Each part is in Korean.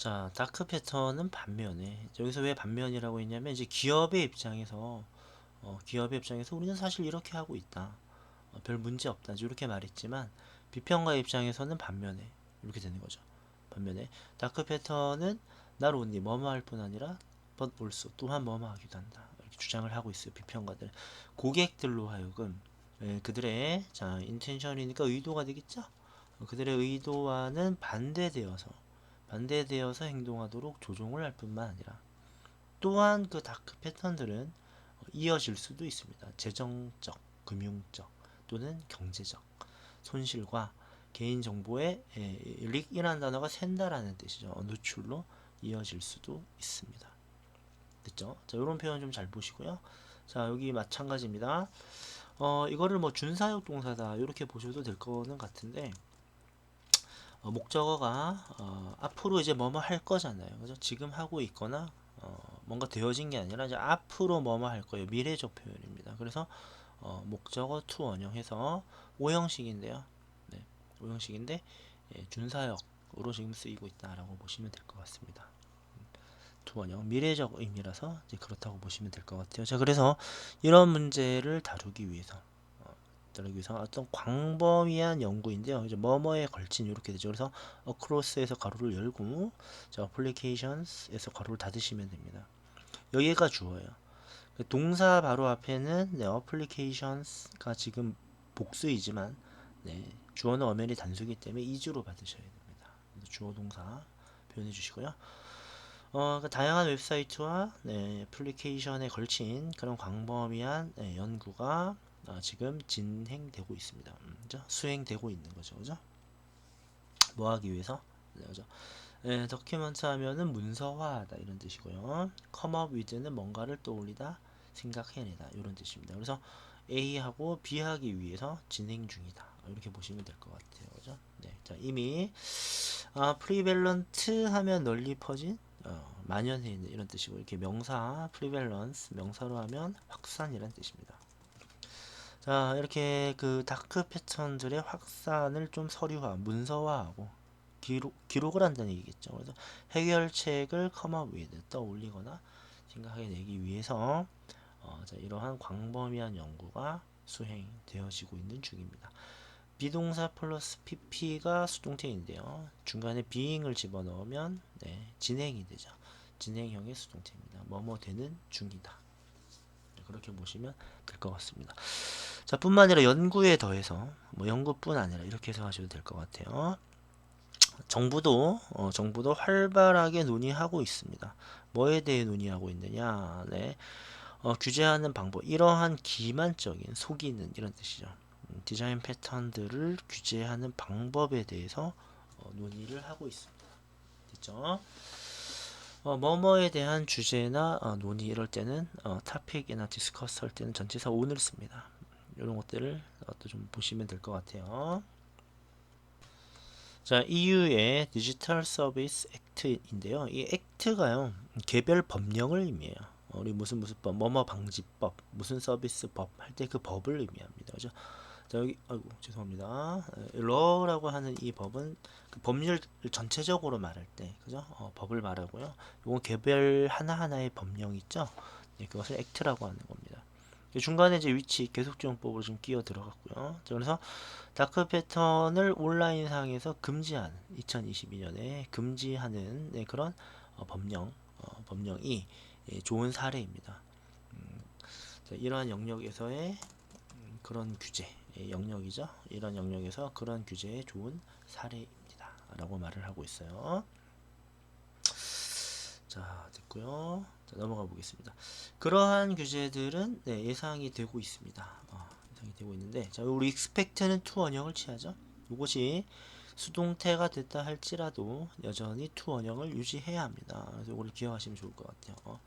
자, 다크 패턴은 반면에 여기서 왜 반면이라고 했냐면 이제 기업의 입장에서 어, 기업의 입장에서 우리는 사실 이렇게 하고 있다. 어, 별 문제 없다. 이렇게 말했지만 비평가 입장에서는 반면에 이렇게 되는 거죠. 반면에 다크 패턴은 not only 뭐뭐 할뿐 아니라 also 또한 뭐뭐 하기도 한다. 이렇게 주장을 하고 있어요. 비평가들. 고객들로 하여금 예, 그들의 자 인텐션이니까 의도가 되겠죠. 어, 그들의 의도와는 반대되어서 반대되어서 행동하도록 조종을 할 뿐만 아니라 또한 그 다크 패턴들은 이어질 수도 있습니다. 재정적, 금융적 또는 경제적 손실과 개인 정보의 릭이라는 단어가 샌다라는 뜻이죠. 노출로 이어질 수도 있습니다. 됐죠? 자, 이런 표현 좀 잘 보시고요. 자, 여기 마찬가지입니다. 어, 이거를 뭐 준사역 동사다 이렇게 보셔도 될 거는 같은데 어, 목적어가 어, 앞으로 이제 뭐뭐 할 거잖아요. 그죠? 지금 하고 있거나 어, 뭔가 되어진 게 아니라 이제 앞으로 뭐뭐 할 거예요. 미래적 표현입니다. 그래서 어, 목적어 to 원형해서 오형식인데요. 네, 오형식인데 예, 준사역으로 지금 쓰이고 있다라고 보시면 될 것 같습니다. to 원형 미래적 의미라서 이제 그렇다고 보시면 될 것 같아요. 자, 그래서 이런 문제를 다루기 위해서 다루기 위해서 어떤 광범위한 연구인데요. 이제 뭐뭐에 걸친 이렇게 되죠. 그래서 across에서 가로를 열고 자, applications에서 가로를 닫으시면 됩니다. 여기가 주어예요. 그 동사 바로 앞에는 네, applications가 지금 복수이지만 네, 주어는 엄연히 단수기 때문에 이주로 받으셔야 됩니다. 주어 동사 표현해 주시고요. 어, 그 다양한 웹사이트와 네, 애플리케이션에 걸친 그런 광범위한 네, 연구가 어, 지금 진행되고 있습니다. 음, 그죠? 수행되고 있는 거죠. 그죠? 뭐 하기 위해서? 네, 그죠? 네, 더큐먼트 하면은 문서화하다 이런 뜻이고요. up with는 뭔가를 떠올리다, 생각해내다 이런 뜻입니다. 그래서 A하고 B 하기 위해서 진행 중이다. 이렇게 보시면 될 것 같아요. 그죠? 네. 자, 이미 아, 프리밸런트 하면 널리 퍼진 어, 만연해 있는 이런 뜻이고 이렇게 명사 프리밸런스 명사로 하면 확산이란 뜻입니다. 자 이렇게 그 다크 패턴들의 확산을 좀 서류화, 문서화하고 기록, 기록을 한다는 얘기겠죠. 그래서 해결책을 up with 떠올리거나 생각해내기 위해서 어, 자, 이러한 광범위한 연구가 수행되어지고 있는 중입니다. 비동사 플러스 pp가 수동태인데요. 중간에 being을 집어넣으면 네, 진행이 되죠. 진행형의 수동태입니다. 뭐뭐 되는 중이다. 네, 그렇게 보시면 될 것 같습니다. 자, 뿐만 아니라 연구에 더해서 뭐 연구뿐 아니라 이렇게 해석하셔도 될 것 같아요. 정부도 어, 정부도 활발하게 논의하고 있습니다. 뭐에 대해 논의하고 있느냐? 네. 어, 규제하는 방법, 이러한 기만적인 속이는 이런 뜻이죠. 음, 디자인 패턴들을 규제하는 방법에 대해서 어, 논의를 하고 있습니다. 됐죠? 어, 뭐뭐에 대한 주제나 어, 논의 이럴 때는 어, topic이나 discuss 할 때는 전치사 own을 씁니다. 이런 것들을 어, 또좀 보시면 될 것 같아요. 자, EU의 디지털 서비스 액트인데요. 이 액트가요. 개별 법령을 의미해요. 어, 우리 무슨 무슨 법, 뭐뭐 방지법, 무슨 서비스법 할 때 그 법을 의미합니다. 그죠? 자, 여기 아이고 죄송합니다. 러라고 하는 이 법은 그 법률 전체적으로 말할 때 그죠? 어, 법을 말하고요. 이건 개별 하나하나의 법령 있죠? 네, 그것을 액트라고 하는 겁니다. 중간에 이제 위치 계속지용법으로 좀 끼어 들어갔고요. 그래서 다크 패턴을 온라인상에서 금지하는 2022년에 금지하는 네, 그런 어, 법령 어, 법령이 예, 좋은 사례입니다. 음, 자, 이러한 영역에서의 음, 그런 규제 예, 영역이죠. 이런 영역에서 그런 규제의 좋은 사례입니다. 라고 말을 하고 있어요. 자, 됐고요. 자, 넘어가 보겠습니다. 그러한 규제들은 네, 예상이 되고 있습니다. 어, 예상이 되고 있는데, 자, 우리 expect는 to 원형을 취하죠. 이것이 수동태가 됐다 할지라도 여전히 to 원형을 유지해야 합니다. 그래서 이걸 기억하시면 좋을 것 같아요. 어.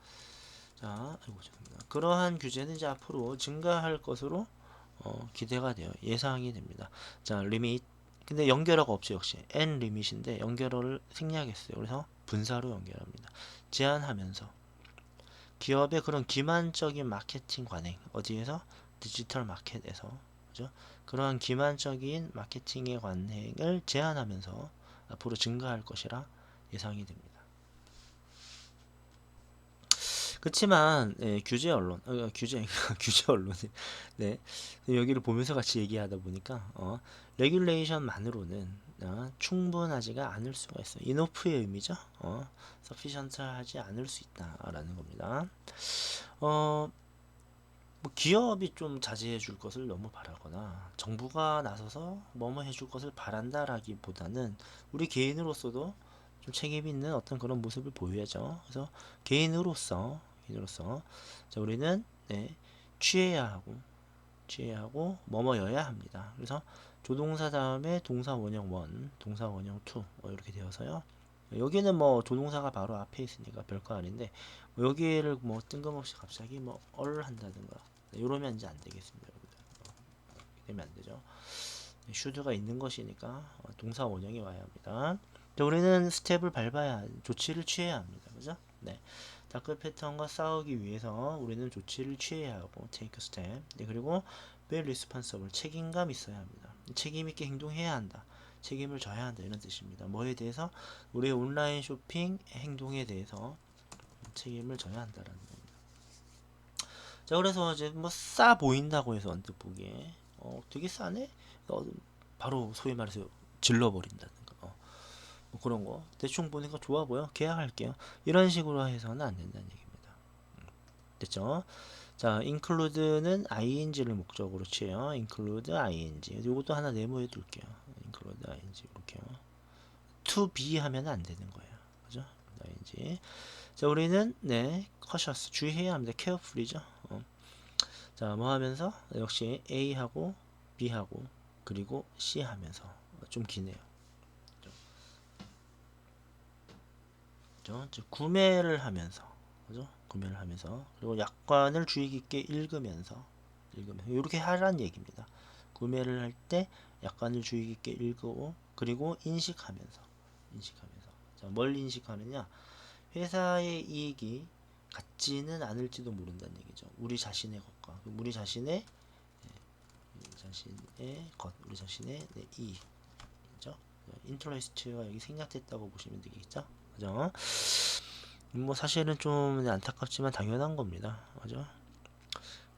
자, 아이고, 죄송합니다. 그러한 규제는 이제 앞으로 증가할 것으로 어, 기대가 돼요. 예상이 됩니다. 자, 리밋. 근데 연결어가 없죠, 역시. n 리밋인데 연결어를 생략했어요. 그래서 분사로 연결합니다. 제한하면서 기업의 그런 기만적인 마케팅 관행 어디에서 디지털 마켓에서 그죠? 그러한 기만적인 마케팅의 관행을 제한하면서 앞으로 증가할 것이라 예상이 됩니다. 그렇지만 예, 규제 언론, 어, 규제 규제 언론, 네 여기를 보면서 같이 얘기하다 보니까 어, 레귤레이션만으로는 어, 충분하지가 않을 수가 있어. 요 이노프의 의미죠. 어, sufficient하지 않을 수 있다라는 겁니다. 어, 뭐 기업이 좀 자제해 줄 것을 너무 바라거나 정부가 나서서 뭐뭐 해줄 것을 바란다라기보다는 우리 개인으로서도 좀 책임 있는 어떤 그런 모습을 보여야죠. 그래서 개인으로서 개인으로서 자 우리는 네, 취해야 하고 취해야 하고 뭐뭐여야 합니다. 그래서 조동사 다음에 동사 원형 원, 동사 원형 투뭐 이렇게 되어서요. 여기는 뭐 조동사가 바로 앞에 있으니까 별거 아닌데 뭐 여기를 뭐 뜬금없이 갑자기 뭐 얼 한다든가 네, 이러면 이제 안 되겠습니다. 여러분들. 어, 되면 안 되죠. 슈드가 있는 것이니까 어, 동사 원형이 와야 합니다. 자, 우리는 스텝을 밟아야 조치를 취해야 합니다. 그죠? 네. 다크 패턴과 싸우기 위해서 우리는 조치를 취해야 하고 a step. 네, 그리고 be responsible 책임감 있어야 합니다. 책임 있게 행동해야 한다. 책임을 져야 한다 이런 뜻입니다. 뭐에 대해서 우리의 온라인 쇼핑 행동에 대해서 책임을 져야 한다라는 겁니다. 자 그래서 이제 뭐 싸 보인다고 해서 언뜻 보기에 어 되게 싸네 어, 바로 소위 말해서 질러버린다든가 어, 뭐 그런 거 대충 보니까 좋아 보여 계약할게요 이런 식으로 해서는 안 된다는 얘기입니다 음, 됐죠 자 include는 ing를 목적으로 취해요. include ing. 이것도 하나 네모해 둘게요. include ing 이렇게요 to be 하면 안 되는 거예요. 그죠? ing. 자 우리는 네 cautious 주의해야 합니다. carefully죠. 어. 자 뭐 하면서? 역시 A하고 B하고 그리고 C 하면서. 좀 기네요. 그죠? 즉 구매를 하면서. 그죠? 구매를 하면서 그리고 약관을 주의 깊게 읽으면서 읽으면서 이렇게 하라는 얘기입니다. 구매를 할 때 약관을 주의 깊게 읽고 그리고 인식하면서 인식하면서 자, 뭘 인식하느냐 회사의 이익이 같지는 않을지도 모른다는 얘기죠. 우리 자신의 것과 우리 자신의 네, 우리 자신의 것, 우리 자신의 네, 이익이죠. 인트레스트가 여기 생략됐다고 보시면 되겠죠. 그죠? 뭐 사실은 좀 안타깝지만 당연한 겁니다. 그죠?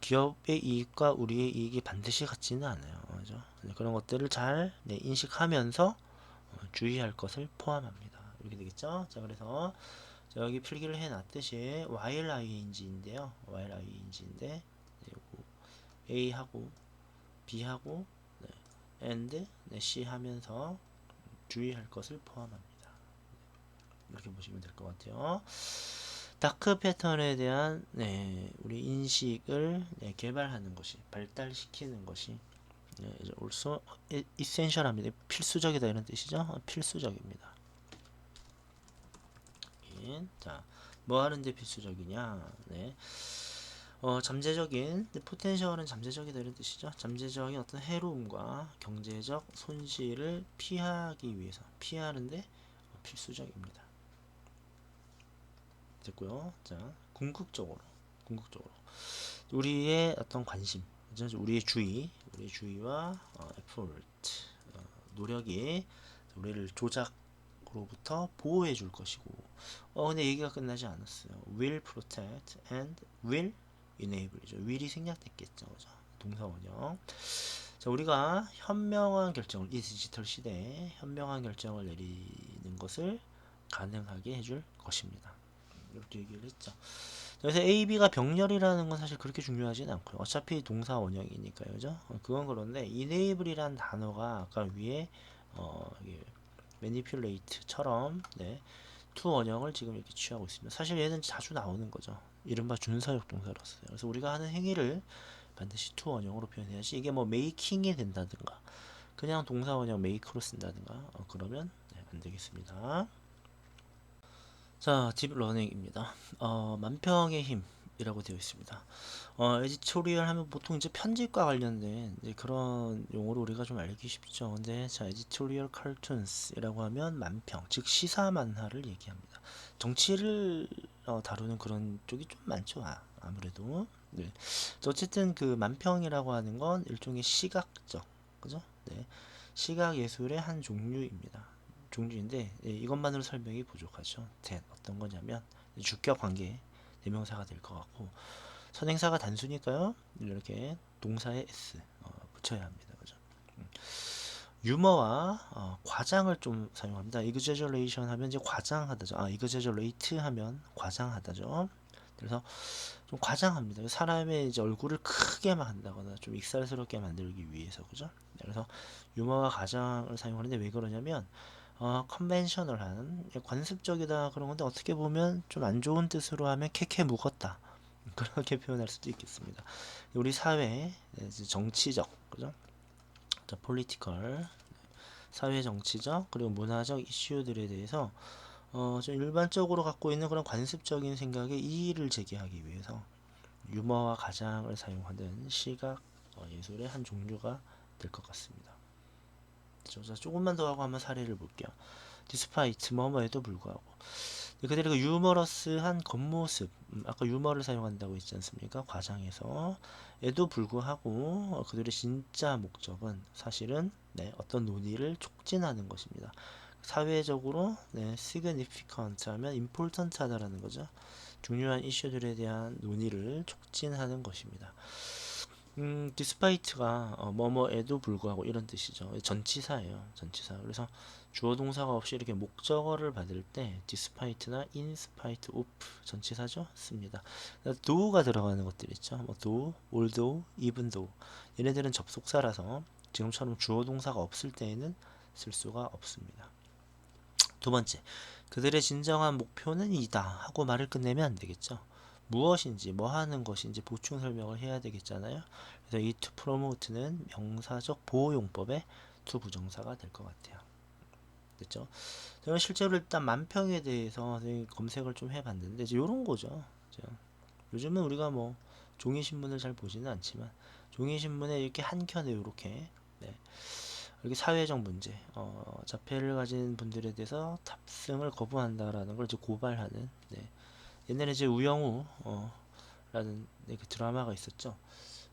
기업의 이익과 우리의 이익이 반드시 같지는 않아요. 그죠? 네, 그런 것들을 잘 네, 인식하면서 어, 주의할 것을 포함합니다. 이렇게 되겠죠? 자, 그래서 자, 여기 필기를 해 놨듯이 while ing인데요. while ing인데 네, A하고 B하고 네, and 네, C 하면서 주의할 것을 포함합니다. 이렇게 보시면 될 것 같아요. 다크 패턴에 대한 네, 우리 인식을 네, 개발하는 것이 발달시키는 것이 네, also essential합니다. 필수적이다 이런 뜻이죠. 필수적입니다. 자, 뭐 하는데 필수적이냐? 네. 어, 잠재적인 포텐셜은 잠재적이다 이런 뜻이죠. 잠재적인 어떤 해로움과 경제적 손실을 피하기 위해서 피하는데 필수적입니다. 됐고요. 자, 궁극적으로, 궁극적으로 우리의 어떤 관심, 우리의 주의, 우리의 주의와 어, effort, 어, 노력이 우리를 조작으로부터 보호해 줄 것이고, 어, 근데 얘기가 끝나지 않았어요. will protect and will enable이죠. will이 생략됐겠죠, 그죠? 동사원형. 자, 우리가 현명한 결정을 이 디지털 시대에 현명한 결정을 내리는 것을 가능하게 해줄 것입니다. 이렇게 얘기를 했죠. 그래서 A, B가 병렬이라는 건 사실 그렇게 중요하진 않고요. 어차피 동사 원형이니까요. 그죠? 어, 그건 그런데 enable이란 단어가 아까 위에 어, manipulate처럼 네, to 원형을 지금 이렇게 취하고 있습니다. 사실 얘는 자주 나오는 거죠. 이른바 준사역 동사로서요. 그래서 우리가 하는 행위를 반드시 to 원형으로 표현해야지 이게 뭐 making이 된다든가 그냥 동사 원형 make로 쓴다든가 어, 그러면 네, 안 되겠습니다. 자, 딥러닝입니다. 어, 만평의 힘이라고 되어 있습니다. 어, 에디토리얼 하면 보통 이제 편집과 관련된 이제 그런 용어로 우리가 좀 알기 쉽죠. 근데 자, 에디토리얼 칼툰스라고 하면 만평, 즉 시사 만화를 얘기합니다. 정치를 어, 다루는 그런 쪽이 좀 많죠. 아, 아무래도. 네. 어쨌든 그 만평이라고 하는 건 일종의 시각적, 그죠? 네. 시각 예술의 한 종류입니다. 종류인데 예, 이것만으로 설명이 부족하죠. 대, 어떤 거냐면 주격 관계 대명사가 될 것 같고 선행사가 단수니까요. 이렇게 동사에 s 어, 붙여야 합니다. 그죠? 음. 유머와 어, 과장을 좀 사용합니다. exaggeration 하면 이제 과장하다죠. 아, exaggerate 하면 과장하다죠. 그래서 좀 과장합니다. 사람의 이제 얼굴을 크게만 한다거나 좀 익살스럽게 만들기 위해서 그죠? 그래서 유머와 과장을 사용하는데 왜 그러냐면 어, 컨벤셔널한 관습적이다 그런 건데 어떻게 보면 좀 안 좋은 뜻으로 하면 캐캐 묵었다 그렇게 표현할 수도 있겠습니다. 우리 사회 네, 정치적 그죠? 자, political 사회 정치적 그리고 문화적 이슈들에 대해서 어, 좀 일반적으로 갖고 있는 그런 관습적인 생각에 이의를 제기하기 위해서 유머와 가장을 사용하는 시각 어, 예술의 한 종류가 될 것 같습니다. 자, 조금만 더 하고 한번 사례를 볼게요. 디스파이트 뭐뭐에도 불구하고 그들의 그 유머러스한 겉모습 음, 아까 유머를 사용한다고 했지 않습니까? 과장에서 에도 불구하고 어, 그들의 진짜 목적은 사실은 네, 어떤 논의를 촉진하는 것입니다. 사회적으로 네, significant 하면 important 하다라는 거죠. 중요한 이슈들에 대한 논의를 촉진하는 것입니다. 음, despite가 어, 뭐뭐에도 불구하고 이런 뜻이죠. 전치사예요. 전치사. 그래서 주어 동사가 없이 이렇게 목적어를 받을 때 in spite of 전치사죠. 씁니다. do가 들어가는 것들 있죠. 뭐 although, even though. 얘네들은 접속사라서 지금처럼 주어 동사가 없을 때에는 쓸 수가 없습니다. 두 번째, 그들의 진정한 목표는 이다 하고 말을 끝내면 안 되겠죠. 무엇인지 뭐 하는 것인지 보충 설명을 해야 되겠잖아요. 그래서 이 to promote는 명사적 보호용법의 to 부정사가 될 것 같아요. 됐죠? 제가 실제로 일단 만평에 대해서 검색을 좀 해봤는데 이제 이런 거죠. 요즘은 우리가 뭐 종이 신문을 잘 보지는 않지만 종이 신문에 이렇게 한 켠에 이렇게 네. 이렇게 사회적 문제, 어, 자폐를 가진 분들에 대해서 탑승을 거부한다라는 걸 이제 고발하는 네. 옛날에 이제 우영우 어, 라는 네, 그 드라마가 있었죠.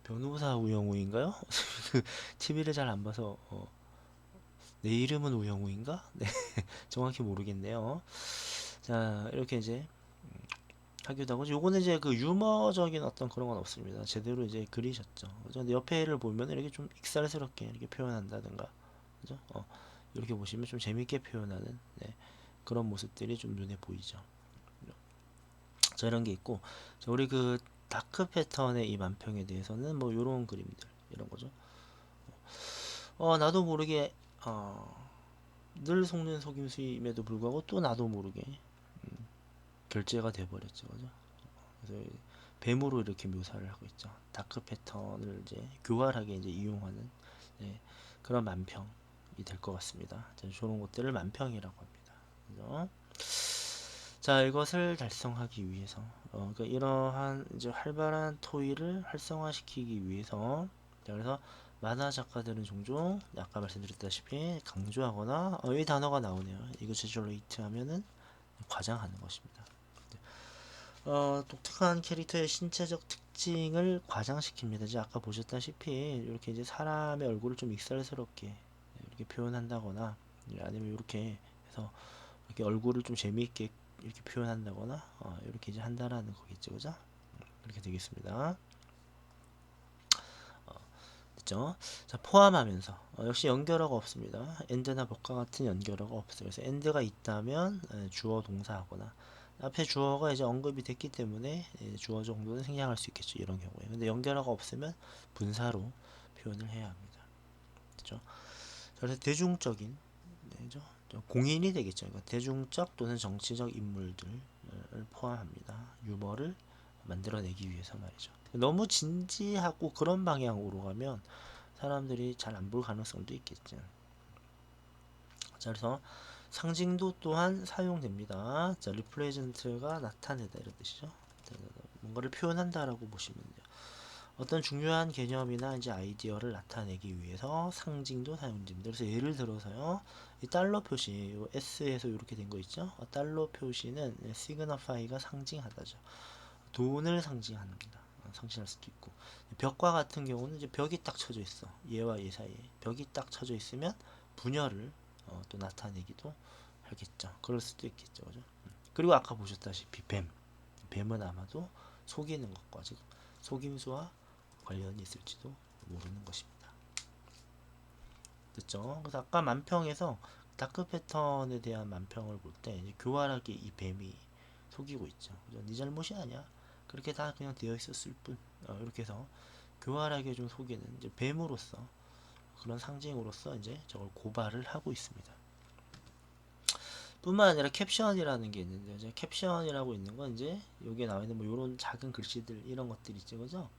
변호사 우영우인가요? 그 TV를 잘 안 봐서 어, 내 이름은 우영우인가? 네, 정확히 모르겠네요. 자, 이렇게 이제 음, 하고 요거는 이제 그 유머적인 어떤 그런 건 없습니다. 제대로 이제 그리셨죠. 그죠? 근데 옆에를 보면 이렇게 좀 익살스럽게 이렇게 표현한다든가, 그죠? 어, 이렇게 보시면 좀 재밌게 표현하는 네, 그런 모습들이 좀 눈에 보이죠. 자, 이런 게 있고, 자, 우리 그 다크 패턴의 이 만평에 대해서는 뭐 요런 그림들, 이런 거죠. 어, 나도 모르게, 어, 늘 속는 속임수임에도 불구하고 또 나도 모르게 음, 결제가 돼버렸죠. 그죠? 그래서 뱀으로 이렇게 묘사를 하고 있죠. 다크 패턴을 이제 교활하게 이제 이용하는 네, 그런 만평이 될 것 같습니다. 저런 것들을 만평이라고 합니다. 그죠? 자, 이것을 달성하기 위해서, 어, 그러니까 이러한 이제 활발한 토의를 활성화시키기 위해서, 자, 그래서 만화 작가들은 종종 아까 말씀드렸다시피 강조하거나 어, 이 단어가 나오네요. 이거 제절레이트 하면은 과장하는 것입니다. 어, 독특한 캐릭터의 신체적 특징을 과장시킵니다. 이제 아까 보셨다시피 이렇게 이제 사람의 얼굴을 좀 익살스럽게 이렇게 표현한다거나 아니면 이렇게 해서 이렇게 얼굴을 좀 재미있게 이렇게 표현한다거나 어, 이렇게 이제 한다라는 거겠죠, 그죠? 이렇게 되겠습니다. 어, 됐죠? 자, 포함하면서 어, 역시 연결어가 없습니다. end나 복과 같은 연결어가 없어요. 그래서 end가 있다면 에, 주어 동사하거나 앞에 주어가 이제 언급이 됐기 때문에 에, 주어 정도는 생략할 수 있겠죠. 이런 경우에. 근데 연결어가 없으면 분사로 표현을 해야 합니다. 그죠? 그래서 대중적인 네, 죠 공인이 되겠죠. 그러니까 대중적 또는 정치적 인물들을 포함합니다. 유머를 만들어내기 위해서 말이죠. 너무 진지하고 그런 방향으로 가면 사람들이 잘 안 볼 가능성도 있겠죠. 자, 그래서 상징도 또한 사용됩니다. 자, 리플레이전트가 나타내다 이런 뜻이죠. 뭔가를 표현한다라고 보시면 돼요. 어떤 중요한 개념이나 이제 아이디어를 나타내기 위해서 상징도 사용됩니다. 그래서 예를 들어서요, 이 달러 표시, S에서 이렇게 된 거 있죠? 어, 달러 표시는 signify가 상징하다죠. 돈을 상징합니다. 어, 상징할 수도 있고 벽과 같은 경우는 이제 벽이 딱 쳐져 있어. 얘와 얘 사이에 벽이 딱 쳐져 있으면 분열을 어, 또 나타내기도 하겠죠. 그럴 수도 있겠죠, 그죠? 음. 그리고 아까 보셨다시피 뱀, 뱀은 아마도 속이는 것과 즉 속임수와 관련이 있을지도 모르는 것입니다. 됐죠? 그래서 아까 만평에서 다크 패턴에 대한 만평을 볼 때 교활하게 이 뱀이 속이고 있죠. 그죠? 네 잘못이 아니야. 그렇게 다 그냥 되어 있었을 뿐. 어, 이렇게 해서 교활하게 좀 속이는 이제 뱀으로서 그런 상징으로서 이제 저걸 고발을 하고 있습니다. 뿐만 아니라 캡션이라는 게 있는데 이제 캡션이라고 있는 건 이제 여기에 나와 있는 뭐 이런 작은 글씨들 이런 것들 있죠, 그죠?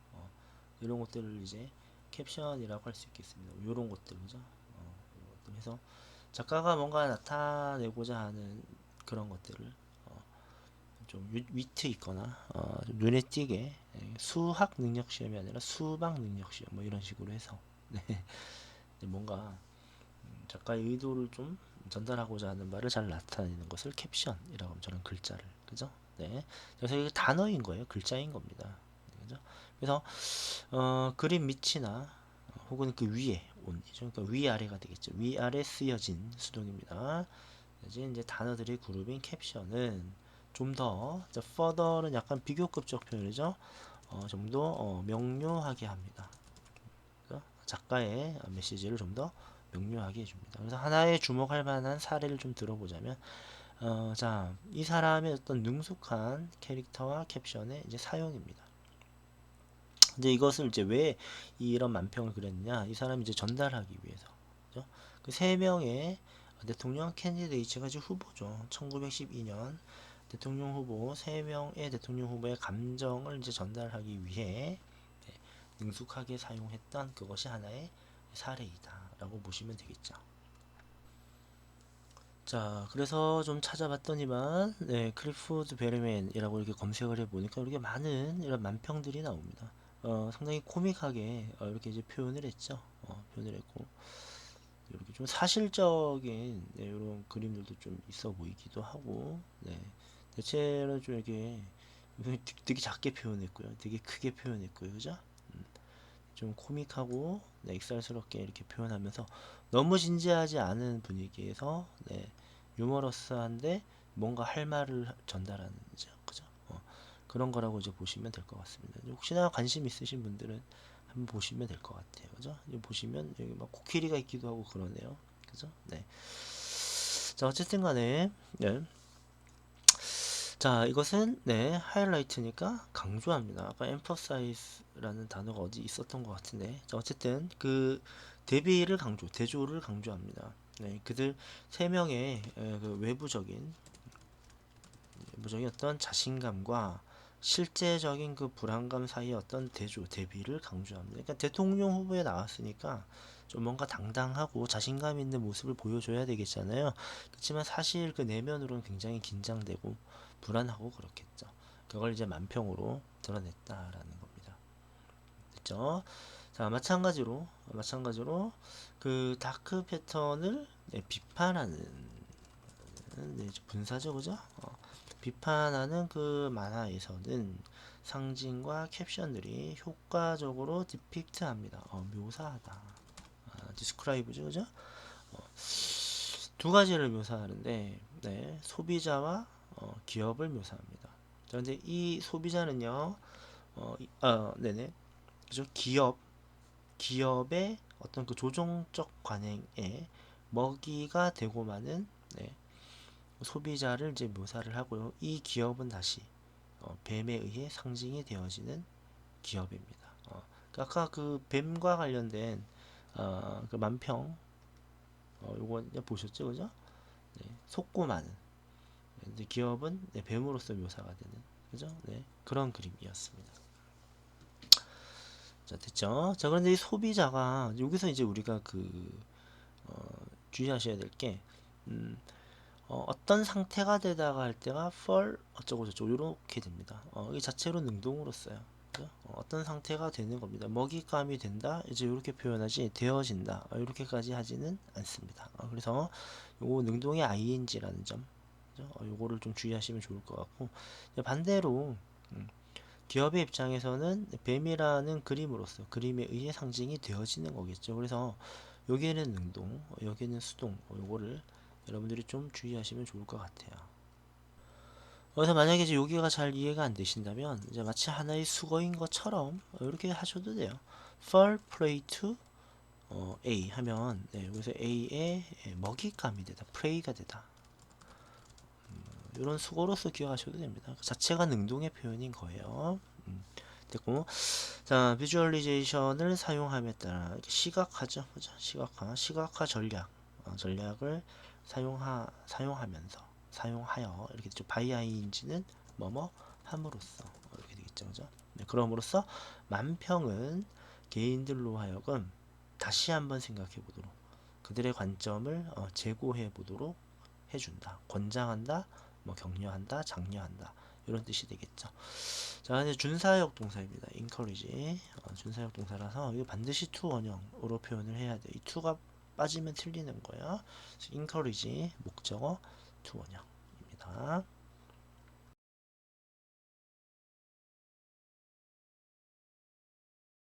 어, 이런 것들을 이제 캡션이라고 할 수 있겠습니다. 이런 것들, 그죠? 어, 해서 작가가 뭔가 나타내고자 하는 그런 것들을 어, 좀 위, 위트 있거나 어, 좀 눈에 띄게 예, 수학 능력 시험이 아니라 수박 능력 시험 뭐 이런 식으로 해서 네. 뭔가 음, 작가의 의도를 좀 전달하고자 하는 바를 잘 나타내는 것을 캡션이라고 하면 저는 글자를 그죠? 네. 그래서 이게 단어인 거예요. 글자인 겁니다. 그래서 어, 그림 밑이나 혹은 그 위에 온이죠. 그러니까 위아래가 되겠죠. 위아래 쓰여진 수동입니다. 이제 이제 단어들의 그룹인 캡션은 좀 더 further는 약간 비교급적 표현이죠. 어, 좀더 어, 명료하게 합니다. 그래서 작가의 메시지를 좀 더 명료하게 해줍니다. 그래서 하나의 주목할 만한 사례를 좀 들어보자면, 어, 자, 이 사람의 어떤 능숙한 캐릭터와 캡션의 이제 사용입니다. 이제 이것을 이제 왜 이런 만평을 그렸느냐? 이 사람이 이제 전달하기 위해서. 그죠? 그 세 명의 대통령 캔디데이츠가 이제 후보죠. 1912년 대통령 후보 세 명의 대통령 후보의 감정을 이제 전달하기 위해 네, 능숙하게 사용했던 그것이 하나의 사례이다라고 보시면 되겠죠. 자, 그래서 좀 찾아봤더니만 네, 클리포드 베르맨이라고 이렇게 검색을 해보니까 이렇게 많은 이런 만평들이 나옵니다. 어, 상당히 코믹하게 어, 이렇게 이제 표현을 했죠. 어, 표현을 했고. 이렇게 좀 사실적인 네, 이런 그림들도 좀 있어 보이기도 하고. 네, 대체로 좀 이렇게 되게 작게 표현했고요, 되게 크게 표현했고요, 그죠? 음, 좀 코믹하고 네, 익살스럽게 이렇게 표현하면서 너무 진지하지 않은 분위기에서 네, 유머러스한데 뭔가 할 말을 전달하는 거죠, 그런 거라고 이제 보시면 될 것 같습니다. 혹시나 관심 있으신 분들은 한번 보시면 될 것 같아요. 그죠? 보시면 여기 막 코끼리가 있기도 하고 그러네요. 그죠? 네. 자, 어쨌든 간에, 네. 자, 이것은, 네, 하이라이트니까 강조합니다. 아까 emphasize라는 단어가 어디 있었던 것 같은데. 자, 어쨌든, 그, 대비를 강조, 대조를 강조합니다. 네, 그들 세 명의 에, 그 외부적인, 외부적인 어떤 자신감과 실제적인 그 불안감 사이의 어떤 대조, 대비를 강조합니다. 그러니까 대통령 후보에 나왔으니까 좀 뭔가 당당하고 자신감 있는 모습을 보여줘야 되겠잖아요. 그렇지만 사실 그 내면으로는 굉장히 긴장되고 불안하고 그렇겠죠. 그걸 이제 만평으로 드러냈다라는 겁니다. 됐죠? 자, 마찬가지로, 마찬가지로 그 다크 패턴을 네, 비판하는 네, 분사죠, 그죠? 어, 비판하는 그 만화에서는 상징과 캡션들이 효과적으로 디픽트합니다. 어, 묘사하다. 아, 디스크라이브죠, 그죠? 어, 두 가지를 묘사하는데, 네, 소비자와 어, 기업을 묘사합니다. 자, 근데 이 소비자는요, 어, 이- 어, 네네, 그죠? 기업, 기업의 어떤 그 조종적 관행에 먹이가 되고 마는 네, 소비자를 이제 묘사를 하고요. 이 기업은 다시 어, 뱀에 의해 상징이 되어지는 기업입니다. 어, 그 아까 그 뱀과 관련된 어, 그 만평 어, 요거 보셨죠, 그죠? 네, 속고마는 근데 기업은 네, 뱀으로서 묘사가 되는 그죠? 네, 그런 그림이었습니다. 자, 됐죠? 자, 그런데 이 소비자가 여기서 이제 우리가 그 어, 주의하셔야 될게 음, 어, 떤 상태가 되다가 할 때가 for 어쩌고 저쩌고 이렇게 됩니다. 어, 이 자체로 능동으로 써요. 그죠? 어, 떤 상태가 되는 겁니다. 먹잇감이 된다. 이제 이렇게 표현하지 되어진다. 어, 이렇게까지 하지는 않습니다. 어, 그래서 요거 능동의 ing라는 점, 그죠? 어, 요거를 좀 주의하시면 좋을 것 같고 반대로 음, 기업의 입장에서는 뱀이라는 그림으로서 그림에 의해 상징이 되어지는 거겠죠. 그래서 여기에는 능동, 어, 여기에는 수동, 어, 요거를 여러분들이 좀 주의하시면 좋을 것 같아요. 그래서 만약에 이제 여기가 잘 이해가 안 되신다면 이제 마치 하나의 수거인 것처럼 이렇게 하셔도 돼요. fall prey to 어, A 하면 네, 여기서 A의 예, 먹잇감이 되다, prey가 되다. 이런 수거로서 기억하셔도 됩니다. 그 자체가 능동의 표현인 거예요. 음, 됐고, 자 비주얼리제이션을 사용함에 따라 시각화죠, 그죠? 시각화, 시각화 전략, 어, 전략을 사용하 사용하면서 사용하여 이렇게 되죠. 바이아인지는 뭐뭐 함으로써 어, 이렇게 되겠죠, 그죠? 네, 그럼으로써 만평은 개인들로 하여금 다시 한번 생각해 보도록 그들의 관점을 어, 재고해 보도록 해준다, 권장한다, 뭐 격려한다, 장려한다 이런 뜻이 되겠죠. 자, 이제 준사역 동사입니다. encourage 어, 준사역 동사라서 이거 반드시 to 원형으로 표현을 해야 돼. 이 to가 빠지면 틀리는 거야. encourage 목적어 to 원형입니다.